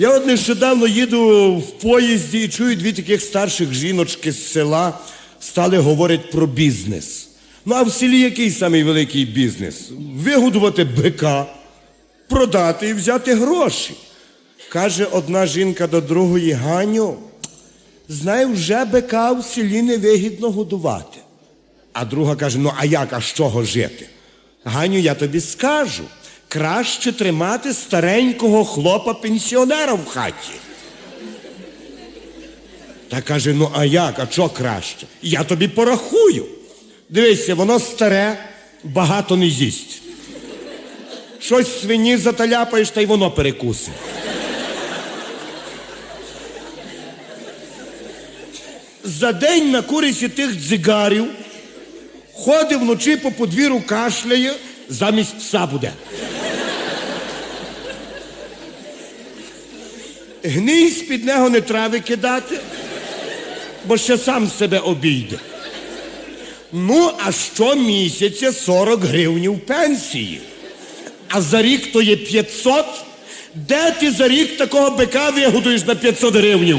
Я от нещодавно їду в поїзді і чую дві таких старших жіночки з села стали говорити про бізнес. Ну а в селі який самий великий бізнес? Вигодувати бика, продати і взяти гроші. Каже одна жінка до другої Ганю, знає, вже бика в селі невигідно годувати. А друга каже: ну а як, а з чого жити? Ганю, я тобі скажу. Краще тримати старенького хлопа-пенсіонера в хаті. Та каже: ну а як, а що краще? Я тобі порахую. Дивися, воно старе, багато не їсть. Щось свині заталяпаєш, та й воно перекусить. За день на курисі тих дзигарів ходить вночі по подвір'ю кашляє, замість пса буде. Гній з-під нього не трави кидати, бо ще сам себе обійде. Ну, а щомісяця 40 гривнів пенсії. А за рік то є 500. Де ти за рік такого бика вигодуєш на 500 гривнів?